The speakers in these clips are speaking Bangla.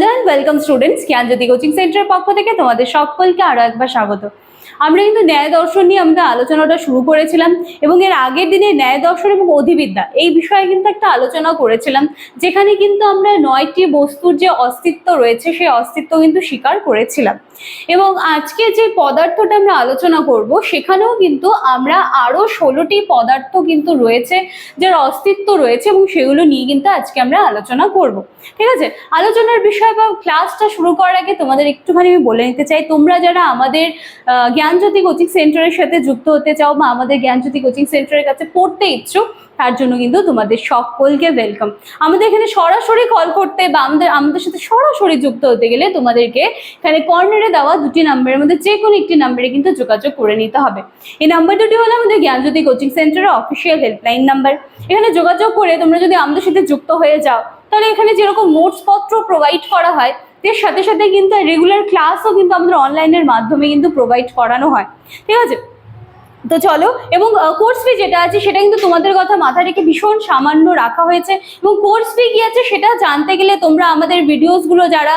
ওয়েলকাম স্টুডেন্টস জ্ঞানজ্যোতি কোচিং সেন্টারের পক্ষ থেকে তোমাদের সকলকে আরও একবার স্বাগত। আমরা কিন্তু ন্যায় দর্শন নিয়ে আমাদের আলোচনাটা শুরু করেছিলাম এবং এর আগের দিনে ন্যায় দর্শন এবং অধিবিদ্যা এই বিষয়ে কিন্তু একটা আলোচনা করেছিলাম, যেখানে কিন্তু আমরা নয়টি বস্তুর যে অস্তিত্ব রয়েছে, সেই অস্তিত্ব কিন্তু স্বীকার করেছিলাম। এবং আজকে যে পদার্থটা আমরা আলোচনা করব, সেখানেও কিন্তু আমরা আরও ষোলোটি পদার্থ কিন্তু রয়েছে, যার অস্তিত্ব রয়েছে এবং সেগুলো নিয়ে কিন্তু আজকে আমরা আলোচনা করব। ঠিক আছে? আলোচনার বিষয় বা ক্লাসটা শুরু করার আগে তোমাদের একটুখানি আমি বলে নিতে চাই, তোমরা যারা আমাদের জ্ঞানজ্যোতি কোচিং সেন্টারের সাথে যুক্ত হতে চাও বা আমাদের জ্ঞানজ্যোতি কোচিং সেন্টারের কাছে পড়তে ইচ্ছুক, তার জন্য কিন্তু তোমাদের সকলকে ওয়েলকাম আমাদের এখানে সরাসরি কল করতে বা আমাদের আমাদের সাথে সরাসরি যুক্ত হতে গেলে তোমাদেরকে এখানে কর্নারে দেওয়া দুটি নাম্বারের মধ্যে যে কোনো একটি নাম্বারে কিন্তু যোগাযোগ করে নিতে হবে। এই নাম্বার দুটি হলো আমাদের জ্ঞানজ্যোতি কোচিং সেন্টারের অফিসিয়াল হেল্পলাইন নাম্বার এখানে যোগাযোগ করে তোমরা যদি আমাদের সাথে যুক্ত হয়ে যাও, তাহলে এখানে যেরকম নোটস পত্র প্রোভাইড করা হয়, এর সাথে সাথে কিন্তু রেগুলার ক্লাসও কিন্তু আমাদের অনলাইনের মাধ্যমে কিন্তু প্রোভাইড করানো হয়। ঠিক আছে? তো চলো, এবং কোর্স ফি যেটা আছে সেটা কিন্তু তোমাদের কথা মাথায় রেখে ভীষণ সামান্য রাখা হয়েছে। এবং কোর্স ফি কি আছে সেটা জানতে গেলে তোমরা আমাদের ভিডিওসগুলো যারা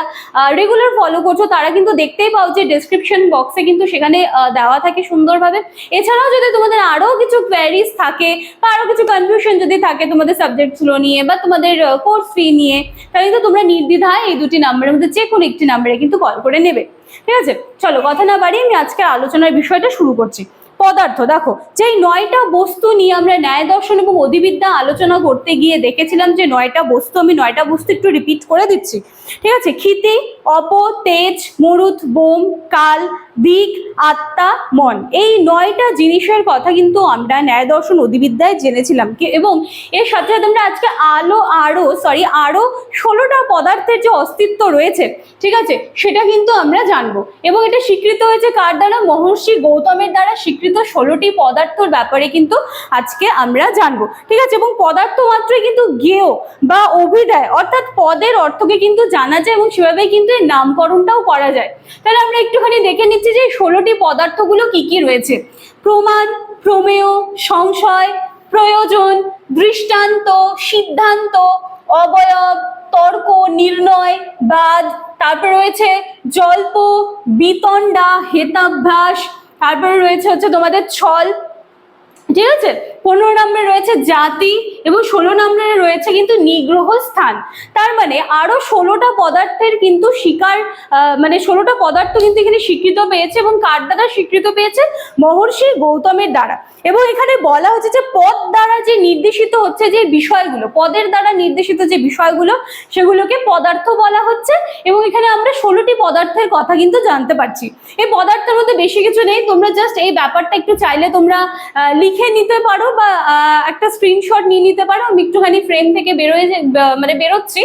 রেগুলার ফলো করছ, তারা কিন্তু দেখতেই পাও যে ডেসক্রিপশন বক্সে কিন্তু সেখানে দেওয়া থাকে সুন্দরভাবে। এছাড়াও যদি তোমাদের আরও কিছু কোয়ারিজ থাকে বা আরও কিছু কনফিউশন যদি থাকে তোমাদের সাবজেক্টসগুলো নিয়ে বা তোমাদের কোর্স ফি নিয়ে, তাহলে কিন্তু তোমরা নির্দ্বিধায় এই দুটি নাম্বারের মধ্যে যে কোনো একটি নাম্বারে কিন্তু কল করে নেবে। ঠিক আছে? চলো, কথা না বাড়িয়ে আমি আজকের আলোচনার বিষয়টা শুরু করছি। পদার্থ। দেখো, যেই নয়টা বস্তু নিয়ে আমরা ন্যায় দর্শন এবং অধিবিদ্যা আলোচনা করতে গিয়ে দেখেছিলাম যে নয়টা বস্তু, আমি নয়টা বস্তু একটু রিপিট করে দিচ্ছি। ঠিক আছে? ক্ষিতি অপ তেজ মরুত বোম, কাল দিক, আত্মা, মন। এই নয়টা জিনিসের কথা কিন্তু আমরা ন্যায় দর্শন অধিবিদ্যায় জেনেছিলাম। এবং এর সাথে সাথে আমরা আজকে আলো আরও সরি আরও ষোলোটা পদার্থের যে অস্তিত্ব রয়েছে, ঠিক আছে? সেটা কিন্তু আমরা জানব। এবং এটা স্বীকৃত হয়েছে কার দ্বারা? মহর্ষি গৌতমের দ্বারা স্বীকৃত ষোলোটি পদার্থর ব্যাপারে কিন্তু আজকে আমরা জানব। ঠিক আছে? এবং পদার্থ মাত্রই কিন্তু জ্ঞেয় বা অভিধায়, অর্থাৎ পদের অর্থকে কিন্তু জানা যায় এবং সেভাবে কিন্তু এর নামকরণটাও করা যায়। তাহলে আমরা একটুখানি দেখে নিচ্ছি যে ষোলোটি পদার্থগুলো কি কি রয়েছে? প্রমাণ, প্রমেয়, সংশয়, প্রয়োজন, দৃষ্টান্ত, সিদ্ধান্ত, অবয়ব, তর্ক, নির্ণয়, বাদ, তারপর রয়েছে জল্প, বিতণ্ডা, হেতাভ্যাস, তারপরে রয়েছে হচ্ছে তোমাদের ছল, ঠিক আছে? পনেরো নম্বরে রয়েছে জাতি এবং ষোলো নম্বরে রয়েছে কিন্তু নিগ্রহ স্থান। তার মানে আরও ষোলোটা পদার্থের কিন্তু শিকার মানে ষোলোটা পদার্থ কিন্তু এখানে স্বীকৃত পেয়েছে এবং কার দ্বারা স্বীকৃত পেয়েছে? মহর্ষি গৌতমের দ্বারা। এবং এখানে বলা হচ্ছে যে পদ দ্বারা যে নির্দেশিত হচ্ছে যে বিষয়গুলো, পদের দ্বারা নির্দেশিত যে বিষয়গুলো, সেগুলোকে পদার্থ বলা হচ্ছে এবং এখানে আমরা ষোলোটি পদার্থের কথা কিন্তু জানতে পারছি। এই পদার্থের মধ্যে বেশি কিছু নেই, তোমরা জাস্ট এই ব্যাপারটা একটু চাইলে তোমরা লিখে নিতে পারো বা একটা স্ক্রিনশট নিয়ে নিতে পারো। আমি একটুখানি ফ্রেম থেকে বেরোয় মানে বেরোচ্ছি।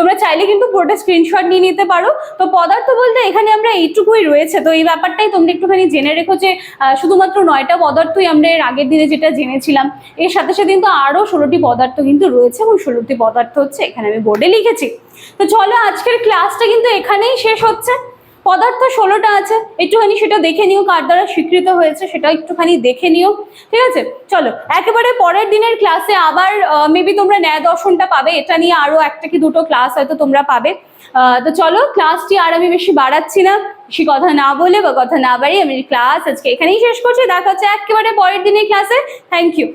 তোমরা চাইলে কিন্তু পুরোটা স্ক্রিনশট নিয়ে নিতে পারো। তো পদার্থ বলতে এখানে আমরা এইটুকুই রয়েছে। তো এই ব্যাপারটাই তোমরা একটুখানি জেনে রেখো যে শুধুমাত্র নয়টা পদার্থই আমরা এর আগের দিনে যেটা জেনেছিলাম, এর সাথে সাথে কিন্তু আরও ষোলোটি পদার্থ কিন্তু রয়েছে এবং ষোলোটি পদার্থ হচ্ছে এখানে আমি বোর্ডে লিখেছি। তো চলো আজকের ক্লাসটা কিন্তু এখানেই শেষ হচ্ছে। পদার্থ ষোলোটা আছে, একটুখানি সেটা দেখে নিও কার দ্বারা স্বীকৃত হয়েছে, সেটা একটুখানি দেখে নিও, ঠিক আছে? চলো, একেবারে পরের দিনের ক্লাসে আবার মেবি তোমরা ন্যায় দর্শনটা পাবে, এটা নিয়ে আরও একটা কি দুটো ক্লাস হয়তো তোমরা পাবে। তো চলো ক্লাসটি আর আমি বেশি বাড়াচ্ছি না, বেশি কথা না বলে বা কথা না বাড়িয়ে আমি ক্লাস আজকে এখানেই শেষ করছি, দেখা হচ্ছে একেবারে পরের দিনের ক্লাসে থ্যাংক ইউ